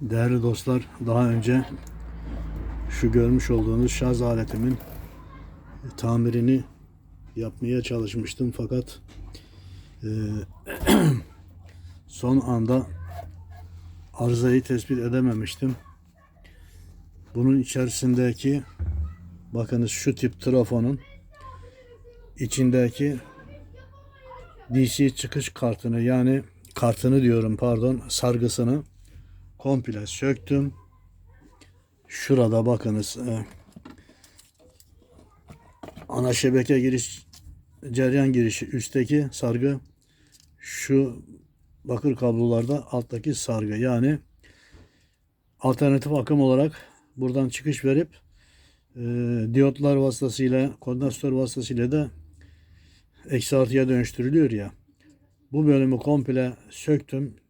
Değerli dostlar, daha önce şu görmüş olduğunuz şarj aletimin tamirini yapmaya çalışmıştım fakat e, son anda arızayı tespit edememiştim. Bunun içerisindeki bakınız şu tip trafonun içindeki DC çıkış kartını yani kartını diyorum pardon sargısını komple söktüm. Şurada bakınız e, ana şebeke giriş ceryan girişi üstteki sargı şu bakır kablolarda alttaki sargı yani alternatif akım olarak buradan çıkış verip e, diyotlar vasıtasıyla kondansatör vasıtasıyla da eksi artıya dönüştürülüyor ya. Bu bölümü komple söktüm.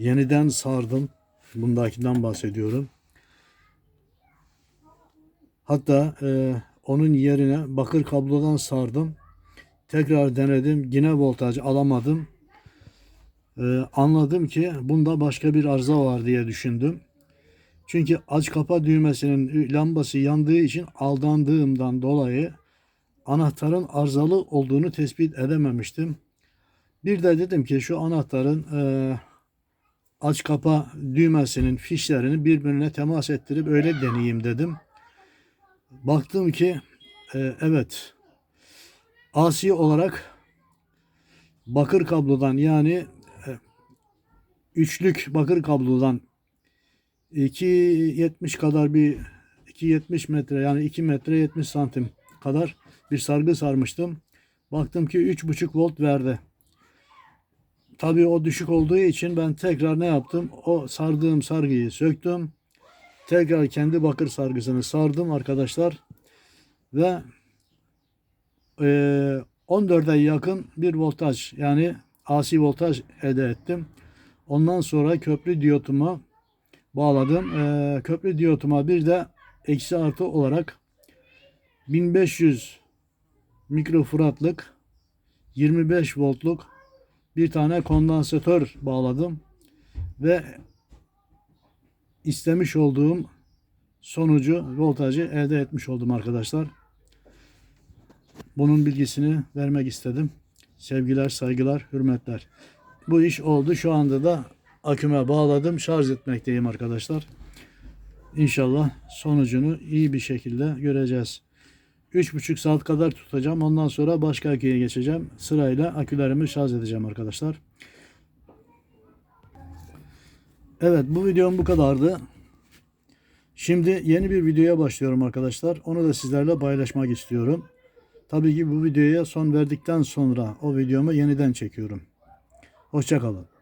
Yeniden sardım. Bundakinden bahsediyorum. Hatta e, onun yerine bakır kablodan sardım. Tekrar denedim. Yine voltaj alamadım. E, anladım ki bunda başka bir arıza var diye düşündüm. Çünkü aç kapa düğmesinin lambası yandığı için aldandığımdan dolayı anahtarın arızalı olduğunu tespit edememiştim. Bir de dedim ki şu anahtarın e, aç kapa düğmesinin fişlerini birbirine temas ettirip öyle deneyeyim dedim. Baktım ki e, evet asi olarak bakır kablodan yani e, üçlük bakır kablodan 2.70 kadar bir 2.70 metre yani 2 metre 70 santim kadar bir sargı sarmıştım. Baktım ki 3.5 volt verdi. Tabii o düşük olduğu için ben tekrar ne yaptım? O sardığım sargıyı söktüm. Tekrar kendi bakır sargısını sardım arkadaşlar. Ve e, 14'e yakın bir voltaj yani AC voltaj elde ettim. Ondan sonra köprü diyotuma bağladım. E, köprü diyotuma bir de eksi artı olarak 1500 mikrofratlık 25 voltluk bir tane kondansatör bağladım ve istemiş olduğum sonucu voltajı elde etmiş oldum arkadaşlar. Bunun bilgisini vermek istedim. Sevgiler, saygılar, hürmetler. Bu iş oldu. Şu anda da aküme bağladım. Şarj etmekteyim arkadaşlar. İnşallah sonucunu iyi bir şekilde göreceğiz. 3,5 saat kadar tutacağım. Ondan sonra başka aküye geçeceğim. Sırayla akülerimi şarj edeceğim arkadaşlar. Evet bu videom bu kadardı. Şimdi yeni bir videoya başlıyorum arkadaşlar. Onu da sizlerle paylaşmak istiyorum. Tabii ki bu videoya son verdikten sonra o videomu yeniden çekiyorum. Hoşçakalın.